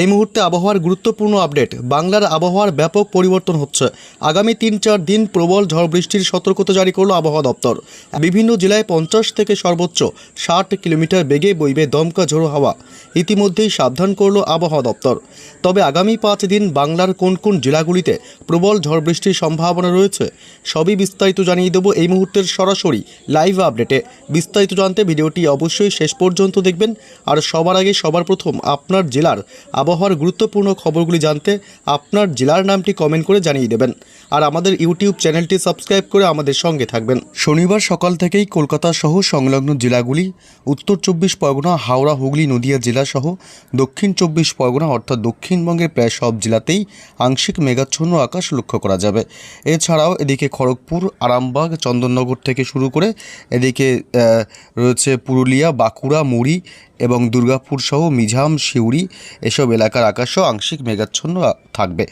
এই মুহূর্তে আবহাওয়ার গুরুত্বপূর্ণ আপডেট। বাংলার আবহাওয়ার ব্যাপক পরিবর্তন হচ্ছে। আগামী তিন চার দিন প্রবল ঝড় বৃষ্টির সতর্কতা জারি করল আবহাওয়া দপ্তর। বিভিন্ন জেলায় পঞ্চাশ থেকে সর্বোচ্চ ষাট কিলোমিটার বেগে বইবে দমকা ঝোড়ো হাওয়া। ইতিমধ্যেই সাবধান করল আবহাওয়া দপ্তর। তবে আগামী পাঁচ দিন বাংলার কোন কোন জেলাগুলিতে প্রবল ঝড় বৃষ্টির সম্ভাবনা রয়েছে, সবই বিস্তারিত জানিয়ে দেবো এই মুহূর্তের সরাসরি লাইভ আপডেটে। বিস্তারিত জানতে ভিডিওটি অবশ্যই শেষ পর্যন্ত দেখবেন। আর সবার আগে সবার প্রথম আপনার জেলার আবহাওয়ার গুরুত্বপূর্ণ খবরগুলি জানতে আপনার জেলার নামটি কমেন্ট করে জানিয়ে দেবেন। আর আমাদের ইউটিউব চ্যানেলটি সাবস্ক্রাইব করে আমাদের সঙ্গে থাকবেন। শনিবার সকাল থেকেই কলকাতা সহ সংলগ্ন জেলাগুলি, উত্তর চব্বিশ পরগনা, হাওড়া, হুগলি, নদিয়া জেলা সহ দক্ষিণ চব্বিশ পরগনা অর্থাৎ দক্ষিণবঙ্গের প্রায় সব জেলাতেই আংশিক মেঘাচ্ছন্ন আকাশ লক্ষ্য করা যাবে। এছাড়াও এদিকে খড়গপুর, আরামবাগ, চন্দননগর থেকে শুরু করে এদিকে রয়েছে পুরুলিয়া, বাঁকুড়া, মুড়ি এবং দুর্গাপুর সহ মিঝাম সিউড়ি এসব এলাকার আকাশও আংশিক মেঘাচ্ছন্ন থাকবে।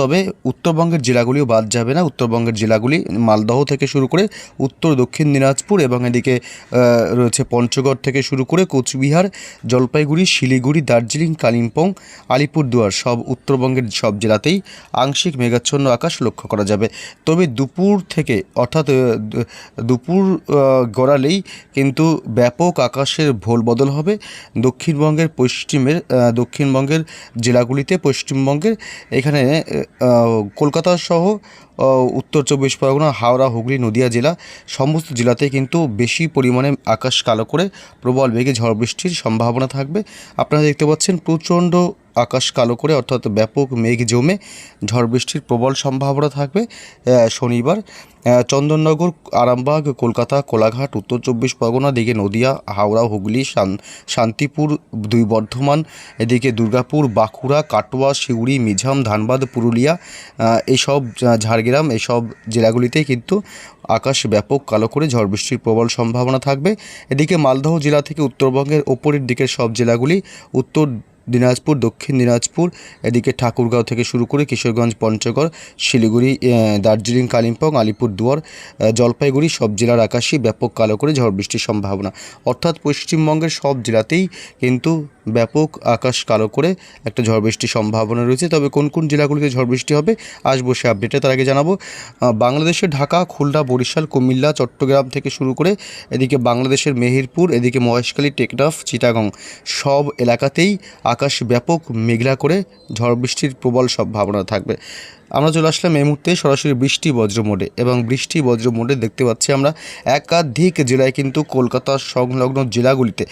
তবে উত্তরবঙ্গের জেলাগুলিও বাদ যাবে না। উত্তরবঙ্গের জেলাগুলি মালদহ থেকে শুরু করে উত্তর, দক্ষিণ দিনাজপুর এবং এদিকে রয়েছে পঞ্চগড় থেকে শুরু করে কোচবিহার, জলপাইগুড়ি, শিলিগুড়ি, দার্জিলিং, কালিম্পং, আলিপুরদুয়ার সব উত্তরবঙ্গের সব জেলাতেই আংশিক মেঘাচ্ছন্ন আকাশ লক্ষ্য করা যাবে। তবে দুপুর থেকে অর্থাৎ দুপুর গড়ালেই কিন্তু ব্যাপক আকাশের ভোল বদল হবে। দক্ষিণবঙ্গের পশ্চিমের দক্ষিণবঙ্গের জেলাগুলিতে পশ্চিমবঙ্গের এখানে কলকাতা সহ উত্তর চব্বিশ পরগনা, হাওড়া, হুগলি, নদিয়া জেলা সমস্ত জেলাতে কিন্তু বেশি পরিমাণে আকাশ কালো করে প্রবল বেগে ঝড় বৃষ্টির সম্ভাবনা থাকবে। আপনারা দেখতে পাচ্ছেন প্রচণ্ড আকাশ কালো করে অর্থাৎ ব্যাপক মেঘ জমে ঝড় বৃষ্টির প্রবল সম্ভাবনা থাকবে শনিবার। চন্দননগর আরামবাগ কলকাতা কোলাঘাট উত্তর চব্বিশ পরগনা দিকে নদিয়া হাওড়া হুগলি শান- শান্তিপুর দুই বর্ধমান এদিকে দুর্গাপুর বাঁকুড়া কাটোয়া সিউড়ি মিঝাম ধানবাদ পুরুলিয়া আহ, এইসব ঝাড়গ্রাম এসব জেলাগুলিতে কিন্তু আকাশ ব্যাপক কালো করে ঝড় বৃষ্টির প্রবল সম্ভাবনা থাকবে। এদিকে মালদহ জেলা থেকে উত্তরবঙ্গের ওপরের দিকের সব জেলাগুলি উত্তর দিনাজপুর, দক্ষিণ দিনাজপুর, এদিকে ঠাকুরগাঁও থেকে শুরু করে কিশোরগঞ্জ, পঞ্চগড়, শিলিগুড়ি দার্জিলিং, কালিম্পং, আলিপুরদুয়ার দুয়ার জলপাইগুড়ি সব জেলার আকাশে ব্যাপক কালো করে ঝড় বৃষ্টির সম্ভাবনা। অর্থাৎ পশ্চিমবঙ্গের সব জেলাতেই কিন্তু ব্যাপক আকাশ কালো করে একটা ঝড় বৃষ্টির সম্ভাবনা রয়েছে। তবে কোন কোন জেলাগুলিতে ঝড় বৃষ্টি হবে আসব সে আপডেটে তার আগে জানাব আহ, বাংলাদেশের ঢাকা খুলনা বরিশাল কুমিল্লা চট্টগ্রাম থেকে শুরু করে এদিকে বাংলাদেশের মেহেরপুর এদিকে মহেশখালী টেকনাফ চিটাগং সব এলাকাতেই আকাশ ব্যাপক মেঘলা করে ঝড় বৃষ্টির প্রবল সম্ভাবনা থাকবে। আমরা চলে আসলাম এই মুহূর্তে সরাসরি বৃষ্টি বজ্র মোডে এবং বৃষ্টি বজ্র মোডে দেখতে পাচ্ছি আমরা একাধিক জেলায় কিন্তু কলকাতার সংলগ্ন জেলাগুলিতে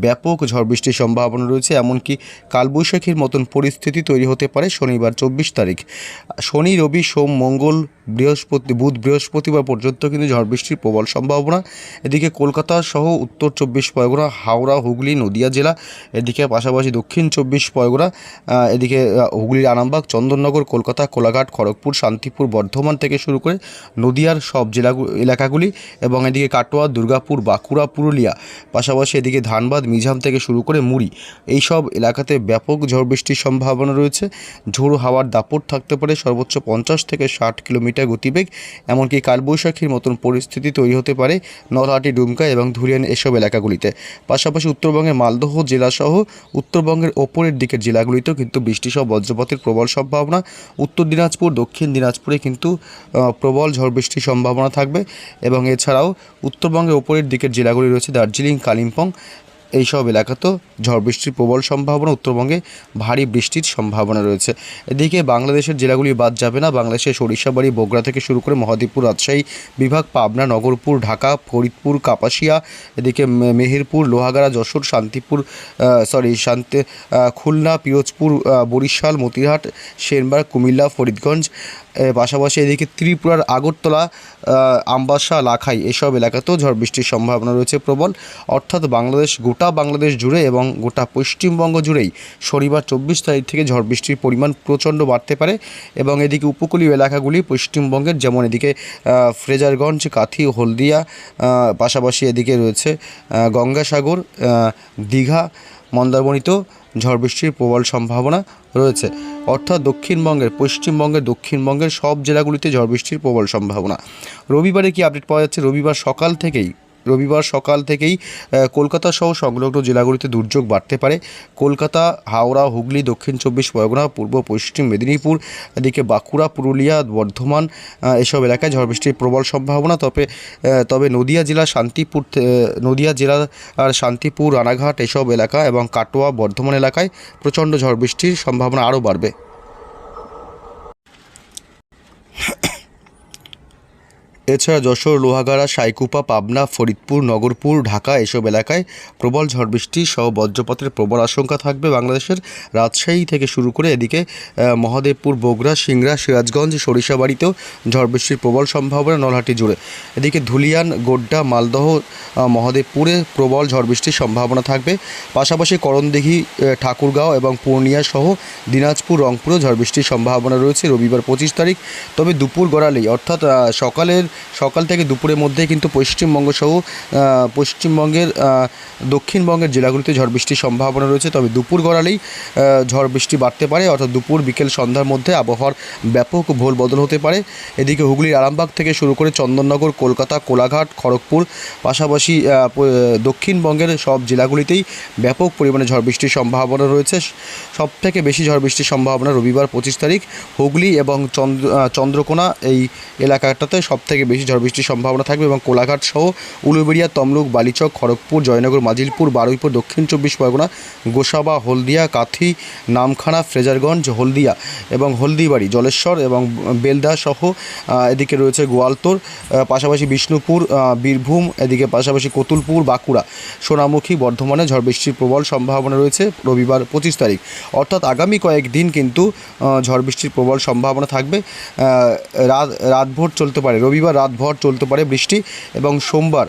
ব্যাপক ঝড় বৃষ্টির সম্ভাবনা রয়েছে, এমনকি কালবৈশাখীর মতন পরিস্থিতি তৈরি হতে পারে শনিবার চব্বিশ তারিখ। শনি, রবি, সোম, মঙ্গল বৃহস্পতি, বুধ বৃহস্পতিবার পর্যন্ত কিন্তু ঝড় বৃষ্টির প্রবল সম্ভাবনা। এদিকে কলকাতা সহ উত্তর চব্বিশ পরগনা, হাওড়া, হুগলি, নদিয়া জেলা, এদিকে পাশাপাশি দক্ষিণ চব্বিশ পরগনা এদিকে হুগলির আরামবাগ, চন্দননগর, কলকাতা, কোলাঘাট, খড়গপুর, শান্তিপুর, বর্ধমান থেকে শুরু করে নদিয়ার সব জেলা এলাকাগুলি এবং এদিকে কাটোয়া, দুর্গাপুর, বাঁকুড়া, পুরুলিয়া, পাশাপাশি এদিকে ধানবাদ মিঝাম থেকে শুরু করে মুড়ি। এই সব এলাকাতে ব্যাপক ঝড় বৃষ্টির সম্ভাবনা রয়েছে। ঝোড়ো হাওয়ার দাপট থাকতে পারে সর্বোচ্চ পঞ্চাশ থেকে ষাট কিলোমিটার গতিবেগ, এমনকি কালবৈশাখীর মতন পরিস্থিতি তৈরি হতে পারে নলহাটি, ডুমকা এবং ধুলিয়ান এসব এলাকাগুলিতে। পাশাপাশি উত্তরবঙ্গের মালদহ জেলাসহ উত্তরবঙ্গের ওপরের দিকের জেলাগুলিতেও কিন্তু বৃষ্টি সহ বজ্রপাতের প্রবল সম্ভাবনা। উত্তর দিনাজপুর, দক্ষিণ দিনাজপুরে কিন্তু প্রবল ঝড় বৃষ্টির সম্ভাবনা থাকবে এবং এছাড়াও উত্তরবঙ্গের ওপরের দিকের জেলাগুলি রয়েছে দার্জিলিং, কালিম্পং এইসব এলাকাতেও ঝড় বৃষ্টির প্রবল সম্ভাবনা, উত্তরবঙ্গে ভারী বৃষ্টির সম্ভাবনা রয়েছে। এদিকে বাংলাদেশের জেলাগুলি বাদ যাবে না। বাংলাদেশের সরিষাবাড়ি বগুড়া থেকে শুরু করে মহাদেবপুর, রাজশাহী বিভাগ, পাবনা, নগরপুর, ঢাকা, ফরিদপুর, কাপাসিয়া, এদিকে মেহেরপুর, লোহাগাড়া, যশোর, শান্তিপুর সরি শান্তি খুলনা, পিরোজপুর বরিশাল মতিহাট সেনবাগ, কুমিল্লা, ফরিদগঞ্জ পাশাপাশি এদিকে ত্রিপুরার আগরতলা আমবাসা, লাখাই এসব এলাকাতেও ঝড় বৃষ্টির সম্ভাবনা রয়েছে প্রবল। অর্থাৎ বাংলাদেশ, গোটা বাংলাদেশ জুড়ে এবং গোটা পশ্চিমবঙ্গ জুড়েই শনিবার চব্বিশ তারিখ থেকে ঝড় বৃষ্টির পরিমাণ প্রচণ্ড বাড়তে পারে এবং এদিকে উপকূলীয় এলাকাগুলি পশ্চিমবঙ্গের যেমন এদিকে ফ্রেজারগঞ্জ, কাথি, হলদিয়া পাশাপাশি এদিকে রয়েছে গঙ্গাসাগর দীঘা, মন্দারমণিতেও ঝড় বৃষ্টির প্রবল সম্ভাবনা রয়েছে। অর্থাৎ দক্ষিণবঙ্গের, পশ্চিমবঙ্গের, দক্ষিণবঙ্গের সব জেলাগুলিতে ঝড় বৃষ্টির প্রবল সম্ভাবনা। রবিবারে কি আপডেট পাওয়া যাচ্ছে? রবিবার সকাল থেকেই রবিবার সকাল থেকেই কলকাতা সহ সংলগ্ন জেলাগুলিতে দুর্যোগ বাড়তে পারে। কলকাতা, হাওড়া, হুগলি, দক্ষিণ চব্বিশ পরগনা, পূর্ব, পশ্চিম মেদিনীপুর, এদিকে বাঁকুড়া, পুরুলিয়া, বর্ধমান এসব এলাকায় ঝড় বৃষ্টির প্রবল সম্ভাবনা। তবে তবে নদিয়া জেলা, শান্তিপুর নদিয়া জেলার আর শান্তিপুর, রানাঘাট এসব এলাকা এবং কাটোয়া, বর্ধমান এলাকায় প্রচণ্ড ঝড় বৃষ্টির সম্ভাবনা আরও বাড়বে। এছাড়া যশোর, লোহাগাড়া, সাইকুপা, পাবনা, ফরিদপুর, নগরপুর, ঢাকা এসব এলাকায় প্রবল ঝড় বৃষ্টি সহ বজ্রপাতের প্রবল আশঙ্কা থাকবে বাংলাদেশের রাজশাহী থেকে শুরু করে এদিকে মহাদেবপুর, বগুড়া, সিংড়া, সিরাজগঞ্জ, সরিষাবাড়িতেও ঝড় বৃষ্টির প্রবল সম্ভাবনা নলহাটি জুড়ে। এদিকে ধুলিয়ান, গোড্ডা, মালদহ মহাদেবপুরে প্রবল ঝড় বৃষ্টির সম্ভাবনা থাকবে। পাশাপাশি করণদিঘি ঠাকুরগাঁও এবং পূর্ণিয়া সহ দিনাজপুর, রংপুরেও ঝড় বৃষ্টির সম্ভাবনা রয়েছে রবিবার পঁচিশ তারিখ। তবে দুপুর গড়ালেই, অর্থাৎ সকালের সকাল থেকে দুপুরের মধ্যে কিন্তু পশ্চিমবঙ্গ সহ পশ্চিমবঙ্গের দক্ষিণবঙ্গের জেলাগুলিতে ঝড় বৃষ্টির সম্ভাবনা রয়েছে। তবে দুপুর গড়ালেই ঝড় বৃষ্টি বাড়তে পারে। অর্থাৎ দুপুর বিকেল সন্ধ্যার মধ্যে আবহাওয়ার ব্যাপক ভোল বদল হতে পারে। এদিকে হুগলির আরামবাগ থেকে শুরু করে চন্দননগর, কলকাতা, কোলাঘাট, খড়গপুর, পাশাপাশি দক্ষিণবঙ্গের সব জেলাগুলিতেই ব্যাপক পরিমাণে ঝড় বৃষ্টির সম্ভাবনা রয়েছে। সব থেকে বেশি ঝড় বৃষ্টির সম্ভাবনা রবিবার পঁচিশ তারিখ। হুগলি এবং চন্দ্র চন্দ্রকোনা এই এলাকাটাতে সব থেকে বেশি ঝড় বৃষ্টির সম্ভাবনা থাকবে এবং কোলাঘাট সহ উলুবেড়িয়া, তমলুক, বালিচক, খড়গপুর, জয়নগর, মাজিলপুর, বারুইপুর, দক্ষিণ চব্বিশ পরগনা, গোসাবা, হলদিয়া, কাথি, নামখানা, ফ্রেজারগঞ্জ, হলদিয়া এবং হলদিবাড়ি, জলেশ্বর এবং বেলদা সহ এদিকে রয়েছে গোয়ালতোর পাশাপাশি বিষ্ণুপুর বীরভূম, এদিকে পাশাপাশি কতুলপুর, বাঁকুড়া, সোনামুখী, বর্ধমানে ঝড় বৃষ্টির প্রবল সম্ভাবনা রয়েছে রবিবার পঁচিশ তারিখ। অর্থাৎ আগামী কয়েকদিন কিন্তু ঝড় বৃষ্টির প্রবল সম্ভাবনা থাকবে রাত রাতভর চলতে পারে। রবিবার রাতভর চলতে পারে বৃষ্টি এবং সোমবার।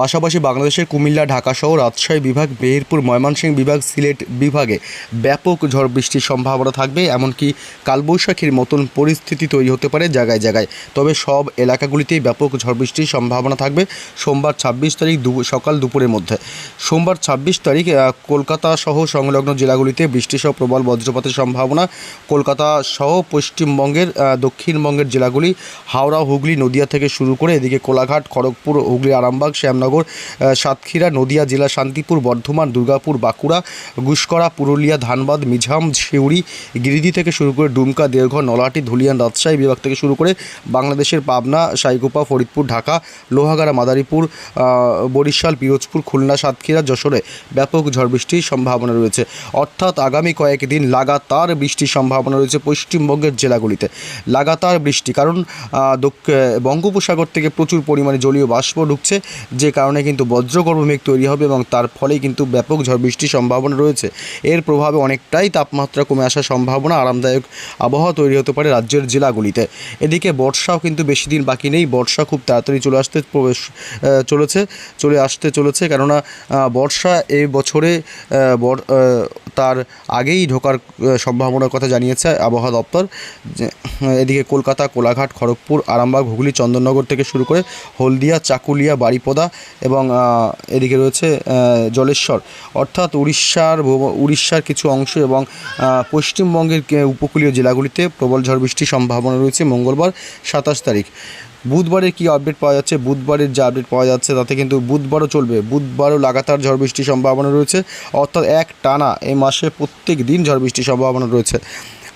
পাশাপাশি বাংলাদেশের কুমিল্লা, ঢাকা সহ রাজশাহী বিভাগ, মেহেরপুর, ময়মনসিংহ বিভাগ, সিলেট বিভাগে ব্যাপক ঝড় বৃষ্টির সম্ভাবনা থাকবে, এমনকি কালবৈশাখীর মতন পরিস্থিতি তৈরি হতে পারে জায়গায় জায়গায়। তবে সব এলাকাগুলিতেই ব্যাপক ঝড় বৃষ্টির সম্ভাবনা থাকবে সোমবার ছাব্বিশ তারিখ দু সকাল দুপুরের মধ্যে। সোমবার ছাব্বিশ তারিখ কলকাতা সহ সংলগ্ন জেলাগুলিতে বৃষ্টিসহ প্রবল বজ্রপাতের সম্ভাবনা। কলকাতা সহ পশ্চিমবঙ্গের দক্ষিণবঙ্গের জেলাগুলি হাওড়া, হুগলি, নদিয়া থেকে শুরু করে এদিকে কোলাঘাট, খড়গপুর, হুগলি, আরামবাগ, শ্যামনগর আহ, সাতক্ষীরা নদিয়া জেলা শান্তিপুর বর্ধমান দুর্গাপুর বাঁকুড়া গুসকরা পুরুলিয়া ধানবাদ মিঝাম সিউড়ি গিরিডি থেকে শুরু করে ডুমকা দেওঘর নলহাটি ধুলিয়ান রাজশাহী বিভাগ থেকে শুরু করে বাংলাদেশের পাবনা সাইকোপা ফরিদপুর ঢাকা লোহাগাড়া মাদারীপুর বরিশাল পিরোজপুর খুলনা সাতক্ষীরা যশোরে ব্যাপক ঝড় বৃষ্টির সম্ভাবনা রয়েছে। অর্থাৎ আগামী কয়েকদিন লাগাতার বৃষ্টির সম্ভাবনা রয়েছে পশ্চিমবঙ্গের জেলাগুলিতে। লাগাতার বৃষ্টি কারণ বঙ্গোপসাগর থেকে প্রচুর পরিমাণে জলীয় বাষ্প ঢুকছে যে কারণে কিন্তু বজ্রগর্ভ মেঘ তৈরি হবে এবং তার ফলেই কিন্তু ব্যাপক ঝড় বৃষ্টির সম্ভাবনা রয়েছে। এর প্রভাবে অনেকটাই তাপমাত্রা কমে আসার সম্ভাবনা, আরামদায়ক আবহাওয়া তৈরি হতে পারে রাজ্যের জেলাগুলিতে। এদিকে বর্ষাও কিন্তু বেশি দিন বাকি নেই, বর্ষা খুব তাড়াতাড়ি চলে আসতে প্রবেশ চলেছে, চলে আসতে চলেছে, কেননা বর্ষা এই বছরে তার আগেই ঢোকার সম্ভাবনার কথা জানিয়েছে আবহাওয়া দপ্তর। এদিকে কলকাতা, কোলাঘাট, খড়গপুর, আরামবাগ, হুগলি, চন্দননগর থেকে শুরু করে হলদিয়া, চাকুলিয়া বাড়িপদা এবং এদিকে রয়েছে জলেশ্বর। অর্থাৎ উড়িষ্যার উড়িষ্যার কিছু অংশ এবং পশ্চিমবঙ্গের উপকূলীয় জেলাগুলিতে প্রবল ঝড় বৃষ্টির সম্ভাবনা রয়েছে মঙ্গলবার সাতাশ তারিখ। বুধবারের কি আপডেট পাওয়া যাচ্ছে? বুধবারের যে আপডেট পাওয়া যাচ্ছে, তাতে কিন্তু বুধবারও চলবে। বুধবারও লাগাতার ঝড় বৃষ্টির সম্ভাবনা রয়েছে। অর্থাৎ এক টানা এই মাসে প্রত্যেক দিন ঝড় বৃষ্টির সম্ভাবনা রয়েছে।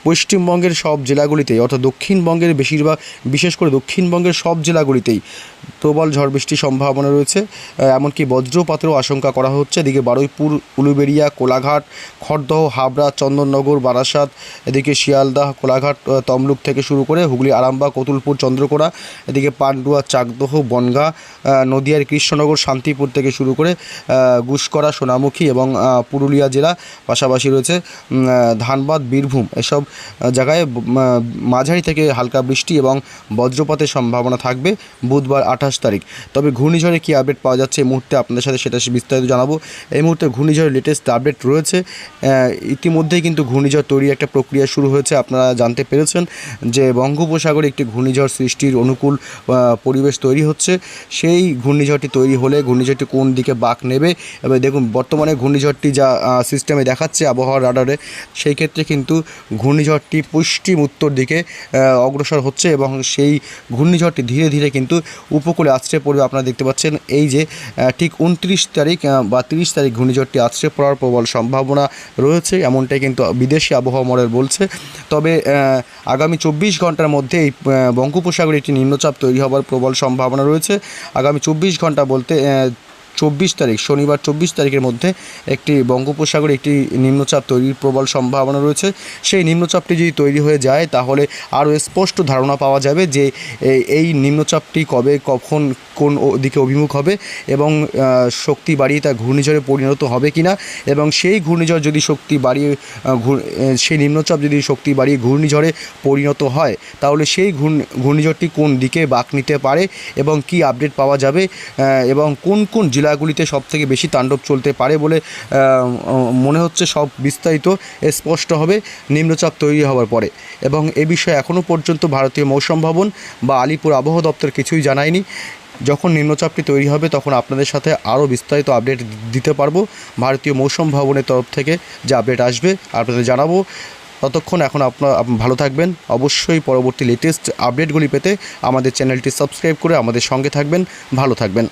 পশ্চিমবঙ্গের সব জেলাগুলিতেই, অর্থাৎ দক্ষিণবঙ্গের বেশিরভাগ, বিশেষ করে দক্ষিণবঙ্গের সব জেলাগুলিতেই প্রবল ঝড় বৃষ্টির সম্ভাবনা রয়েছে। এমনকি বজ্রপাতেরও আশঙ্কা করা হচ্ছে। এদিকে বারুইপুর, উলুবেড়িয়া, কোলাঘাট, খড়দহ, হাবড়া, চন্দননগর, বারাসাত, এদিকে শিয়ালদাহ, কোলাঘাট তমলুক থেকে শুরু করে হুগলি, আরামবাগ, কতুলপুর, চন্দ্রকোনা, এদিকে পান্ডুয়া, চাকদহ, বনগা নদিয়ার কৃষ্ণনগর, শান্তিপুর থেকে শুরু করে গুসকরা, সোনামুখী এবং পুরুলিয়া জেলা পাশাপাশি রয়েছে ধানবাদ, বীরভূম। এসব জায়গায় মাঝারি থেকে হালকা বৃষ্টি এবং বজ্রপাতের সম্ভাবনা থাকবে বুধবার আঠাশ তারিখ। তবে ঘূর্ণিঝড়ে কী আপডেট পাওয়া যাচ্ছে এই মুহূর্তে আপনাদের সাথে সেটা বিস্তারিত জানাব। এই মুহূর্তে ঘূর্ণিঝড়ের লেটেস্ট আপডেট রয়েছে। ইতিমধ্যেই কিন্তু ঘূর্ণিঝড় তৈরির একটা প্রক্রিয়া শুরু হয়েছে, আপনারা জানতে পেরেছেন যে বঙ্গোপসাগরে একটি ঘূর্ণিঝড় সৃষ্টির অনুকূল পরিবেশ তৈরি হচ্ছে। সেই ঘূর্ণিঝড়টি তৈরি হলে ঘূর্ণিঝড়টি কোন দিকে বাঁক নেবে? এবার দেখুন, বর্তমানে ঘূর্ণিঝড়টি যা সিস্টেমে দেখাচ্ছে আবহাওয়ার রাডারে সেই ক্ষেত্রে কিন্তু ঘূর্ণি ঘূর্ণিঝড়টি পশ্চিম উত্তর দিকে অগ্রসর হচ্ছে এবং সেই ঘূর্ণিঝড়টি ধীরে ধীরে কিন্তু উপকূলে আশ্রয় পড়বে। আপনারা দেখতে পাচ্ছেন এই যে ঠিক উনত্রিশ তারিখ বা তিরিশ তারিখ ঘূর্ণিঝড়টি আছড়ে পড়ার প্রবল সম্ভাবনা রয়েছে, এমনটাই কিন্তু বিদেশি আবহাওয়া মডেল বলছে। তবে আগামী চব্বিশ ঘণ্টার মধ্যে এই বঙ্গোপসাগরে একটি নিম্নচাপ তৈরি হওয়ার প্রবল সম্ভাবনা রয়েছে। আগামী চব্বিশ ঘণ্টা বলতে চব্বিশ তারিখ, শনিবার চব্বিশ তারিখের মধ্যে একটি বঙ্গোপসাগরে একটি নিম্নচাপ তৈরির প্রবল সম্ভাবনা রয়েছে। সেই নিম্নচাপটি যদি তৈরি হয়ে যায়, তাহলে আরও স্পষ্ট ধারণা পাওয়া যাবে যে এই নিম্নচাপটি কবে, কখন, কোন দিকে অভিমুখ হবে এবং শক্তি বাড়িয়ে তা ঘূর্ণিঝড়ে পরিণত হবে কিনা এবং সেই ঘূর্ণিঝড় যদি শক্তি বাড়িয়ে সেই নিম্নচাপ যদি শক্তি বাড়িয়ে ঘূর্ণিঝড়ে পরিণত হয়, তাহলে সেই ঘূর্ণ- ঘূর্ণিঝড়টি কোন দিকে বাঁক নিতে পারে এবং কি আপডেট পাওয়া যাবে এবং কোন কোন জেলাগুলিতে সবথেকে বেশি তাণ্ডব চলতে পারে বলে মনে হচ্ছে সব বিস্তারিত স্পষ্ট হবে, নিম্নচাপ তৈরি হওয়ার পরে। এবং এ বিষয়ে এখনও পর্যন্ত ভারতীয় মৌসুম ভবন বা আলিপুর আবহাওয়া দপ্তর কিছুই জানায়নি। যখন নিম্নচাপটি তৈরি হবে তখন আপনাদের সাথে আরও বিস্তারিত আপডেট দিতে পারব। ভারতীয় মৌসুম ভবনের তরফ থেকে যে আপডেট আসবে আপনাদের জানাব। ততক্ষণ এখন আপনার ভালো থাকবেন। অবশ্যই পরবর্তী লেটেস্ট আপডেটগুলি পেতে আমাদের চ্যানেলটি সাবস্ক্রাইব করে আমাদের সঙ্গে থাকবেন। ভালো থাকবেন।